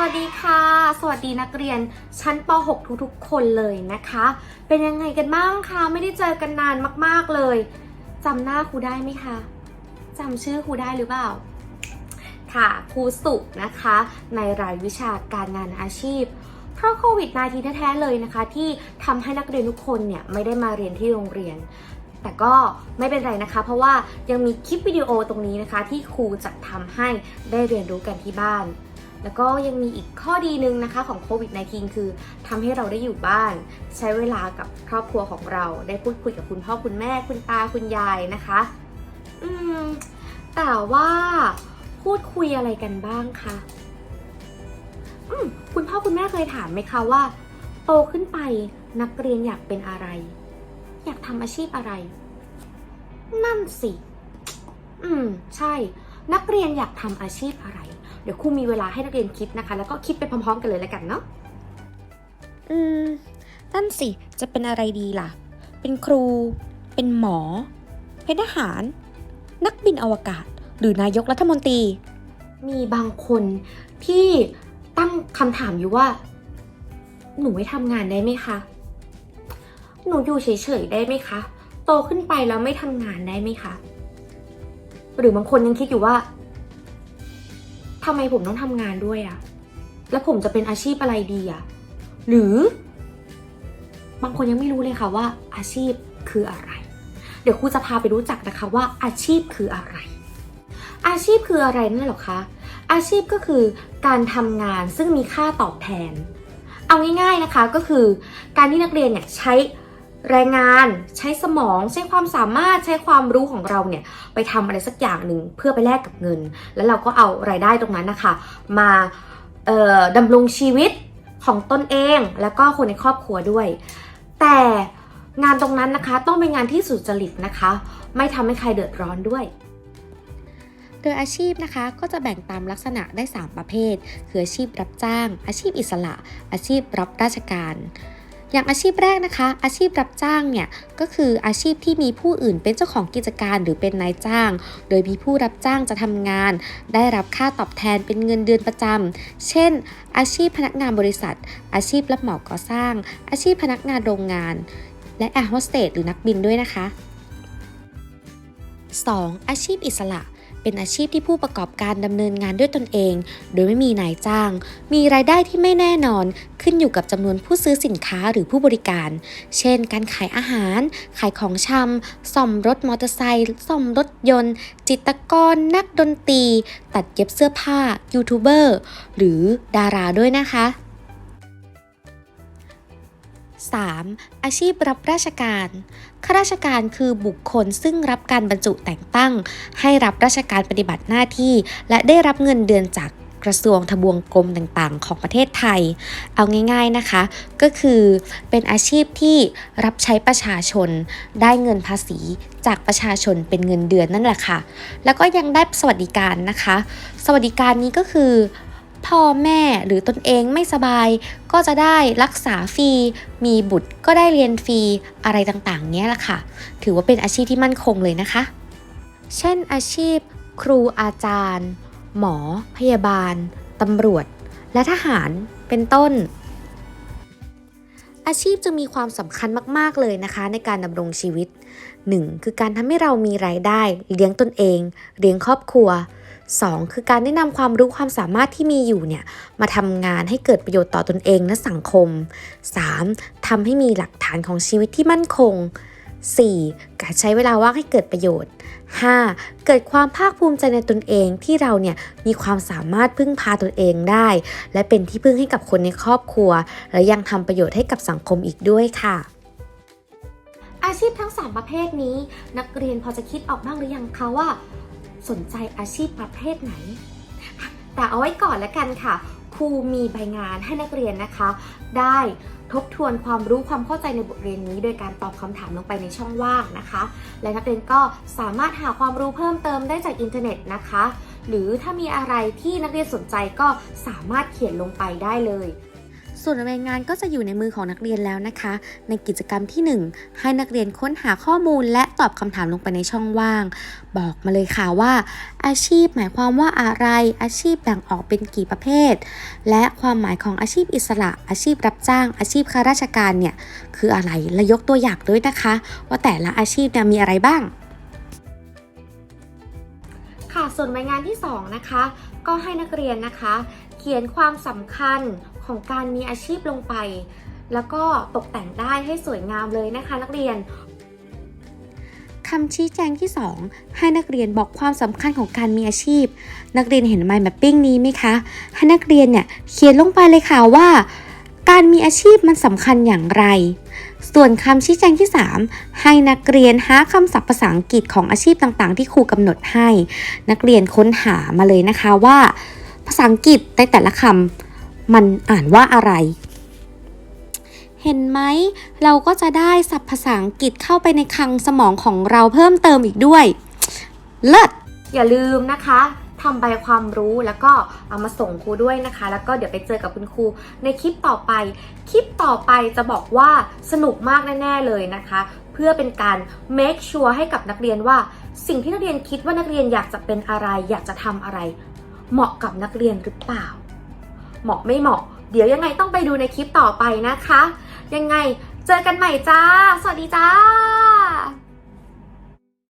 วัสดีค่ะ สวัสดีนักเรียนชั้นป .6 ทุกๆ คนเลยนะคะ เป็นยังไงกันบ้างคะ ไม่ได้เจอกันนานมากๆเลยจำหน้าครูได้ไหมคะจำชื่อครูได้หรือเปล่า ค่ะครูสุนะคะ ในรายวิชาการงานอาชีพ เพราะโควิด -19 แท้ๆเลยนะคะ ที่ทำให้นักเรียนทุกคนเนี่ยไม่ได้มาเรียนที่โรงเรียนแต่ก็ไม่เป็นไรนะคะ เพราะว่ายังมีคลิปวิดีโอตรงนี้นะคะ ที่ครูจะทำให้ได้เรียนรู้กันที่บ้าน แล้วก็ยังมีอีกข้อดีหนึ่งนะคะของโควิด -19 คือทำให้เราได้อยู่บ้าน ใช้เวลากับครอบครัวของเรา ได้พูดคุยกับคุณพ่อคุณแม่คุณตาคุณยายนะคะ อืม แต่ว่าพูดคุยอะไรกันบ้างคะอืมคุณพ่อคุณแม่เคยถามไหมคะว่า โตขึ้นไปนักเรียนอยากเป็นอะไร อยากทำอาชีพอะไร นั่นสิ อืม ใช่ นักเรียนอยากทำอาชีพอะไร เดี๋ยวครูมีเวลาให้นักเรียนคิดนะคะ แล้วก็คิดไปพร้อม ๆ กันเลยแล้วกันเนาะอืมนั่นสิจะเป็นอะไรดีล่ะ เป็นครู เป็นหมอ เป็นทหาร นักบินอวกาศ หรือนายกรัฐมนตรี มีบางคนที่ตั้งคำถามอยู่ว่า หนูไม่ทำงานได้ไหมคะ หนูอยู่เฉยๆได้ไหมคะ โตขึ้นไปแล้วไม่ทำงานได้ไหมคะ หรือบางคนยังคิดอยู่ว่าทำไมผมต้องทำงานด้วยอะแล้วผมจะเป็นอาชีพอะไรดีอะหรือบางคนยังไม่รู้เลยค่ะว่า อาชีพคืออะไร เดี๋ยวครูจะพาไปรู้จักนะคะว่าอาชีพคืออะไร อาชีพคืออะไรนั่นหรอคะ อาชีพก็คือการทำงานซึ่งมีค่าตอบแทน เอาง่ายๆนะคะก็คือ การที่นักเรียนเนี่ยใช้ แรงงานใช้สมองใช้ความสามารถใช้ความรู้ของเราเนี่ยไปทำอะไรสักอย่างหนึ่งเพื่อไปแลกกับเงิน แล้วเราก็เอารายได้ตรงนั้นนะคะมาดำรงชีวิตของตนเองแล้วก็คนในครอบครัวด้วย แต่งานตรงนั้นนะคะต้องเป็นงานที่สุจริตนะคะ ไม่ทำให้ใครเดือดร้อนด้วย โดยอาชีพนะคะก็จะแบ่งตามลักษณะได้ 3 ประเภท คืออาชีพรับจ้าง อาชีพอิสระ อาชีพรับราชการ อย่างอาชีพแรกนะคะ อาชีพรับจ้างเนี่ยก็คืออาชีพที่มีผู้อื่นเป็นเจ้าของกิจการหรือเป็นนายจ้าง โดยมีผู้รับจ้างจะทำงาน ได้รับค่าตอบแทนเป็นเงินเดือนประจำเช่น อาชีพพนักงานบริษัท อาชีพรับเหมาก่อสร้าง อาชีพพนักงานโรงงาน และแอร์โฮสเตสหรือนักบินด้วยนะคะ 2. อาชีพอิสระ เป็นอาชีพที่ผู้ประกอบการดำเนินงานด้วยตนเอง โดยไม่มีนายจ้าง มีรายได้ที่ไม่แน่นอน ขึ้นอยู่กับจำนวนผู้ซื้อสินค้าหรือผู้บริการ เช่น การขายอาหาร ขายของชำซ่อมรถมอเตอร์ไซค์ซ่อมรถยนต์ จิตรกร นักดนตรี ตัดเย็บเสื้อผ้ายูทูบเบอร์หรือดาราด้วยนะคะ 3. อาชีพรับราชการข้าราชการคือบุคคลซึ่งรับการบรรจุแต่งตั้ง ให้รับราชการปฏิบัติหน้าที่ และได้รับเงินเดือนจากกระทรวงทบวงกรมต่างๆ ของประเทศไทย เอาง่าย ๆนะคะ ก็คือเป็นอาชีพที่รับใช้ประชาชน ได้เงินภาษีจากประชาชนเป็นเงินเดือนนั่นแหละค่ะ แล้วก็ยังได้สวัสดิการนะคะ สวัสดิการนี้ก็คือ พ่อแม่หรือตนเองไม่สบาย ก็จะได้รักษาฟรี มีบุตรก็ได้เรียนฟรีอะไรต่างๆ เนี้ยแหละค่ะ ถือว่าเป็นอาชีพที่มั่นคงเลยนะคะ เช่นอาชีพ ครูอาจารย์ หมอ พยาบาลตำรวจ และทหารเป็นต้น อาชีพจะมีความสำคัญมากๆเลยนะคะ ในการดำรงชีวิต 1. คือการทำให้เรามีรายได้ เลี้ยงตนเอง เลี้ยงครอบครัว 2. คือการได้นำความรู้ความสามารถที่มีอยู่เนี่ยมาทำงานให้เกิดประโยชน์ต่อตนเองและสังคม 3. ทำให้มีหลักฐานของชีวิตที่มั่นคง 4. การใช้เวลาว่างให้เกิดประโยชน์ 5. เกิดความภาคภูมิใจในตนเองที่เราเนี่ยมีความสามารถพึ่งพาตนเองได้ และเป็นที่พึ่งให้กับคนในครอบครัว และยังทำประโยชน์ให้กับสังคมอีกด้วยค่ะ อาชีพทั้ง 3 ประเภทนี้ นักเรียนพอจะคิดออกบ้างหรือยังคะว่า สนใจอาชีพประเภทไหน แต่เอาไว้ก่อนแล้วกันค่ะ ครูมีใบงานให้นักเรียนนะคะ ได้ทบทวนความรู้ความเข้าใจในบทเรียนนี้ โดยการตอบคำถามลงไปในช่องว่างนะคะ และนักเรียนก็สามารถหาความรู้เพิ่มเติมได้จากอินเทอร์เน็ตนะคะ หรือถ้ามีอะไรที่นักเรียนสนใจก็สามารถเขียนลงไปได้เลย ส่วนรายงานก็จะอยู่ในมือของนักเรียนแล้วนะคะ ในกิจกรรมที่ 1 ให้นักเรียนค้นหาข้อมูล และตอบคำถามลงไปในช่องว่าง บอกมาเลยค่ะว่า อาชีพหมายความว่าอะไร อาชีพแบ่งออกเป็นกี่ประเภท และความหมายของอาชีพอิสระ อาชีพรับจ้าง อาชีพข้าราชการเนี่ยคืออะไร และยกตัวอย่างด้วยนะคะ ว่าแต่ละอาชีพมีอะไรบ้างค่ะส่วนใบงานที่ 2 นะคะ ก็ให้นักเรียนนะคะ เขียนความสำคัญ ของการมีอาชีพลงไป แล้วก็ตกแต่งได้ให้สวยงามเลยนะคะ นักเรียนคำชี้แจงที่ 2 ให้นักเรียนบอกความสำคัญของการมีอาชีพ นักเรียนเห็น mind mapping นี้ไหมคะ ให้นักเรียนเนี่ยเขียนลงไปเลยค่ะว่า การมีอาชีพมันสำคัญอย่างไร ส่วนคำชี้แจงที่ 3 ให้นักเรียนหาคำศัพท์ภาษาอังกฤษของอาชีพต่างๆ ที่ครูกำหนดให้ นักเรียนค้นหามาเลยนะคะว่า ภาษาอังกฤษในแต่ละคำ มันอ่านว่าอะไร เห็นไหม เราก็จะได้ศัพท์ภาษาอังกฤษเข้าไปในคลังสมองของเราเพิ่มเติมอีกด้วย เลิศ อย่าลืมนะคะทำใบความรู้แล้วก็เอามาส่งครูด้วยนะคะ แล้วก็เดี๋ยวไปเจอกับคุณครูในคลิปต่อไป คลิปต่อไปจะบอกว่าสนุกมากแน่ ๆ เลยนะคะ เพื่อเป็นการ make sure ให้กับนักเรียนว่า สิ่งที่นักเรียนคิดว่านักเรียนอยากจะเป็นอะไร อยากจะทำอะไร เหมาะกับนักเรียนหรือเปล่า เหมาะไม่เหมาะ เดี๋ยวยังไงต้องไปดูในคลิปต่อไปนะคะ ยังไงเจอกันใหม่จ้า สวัสดีจ้า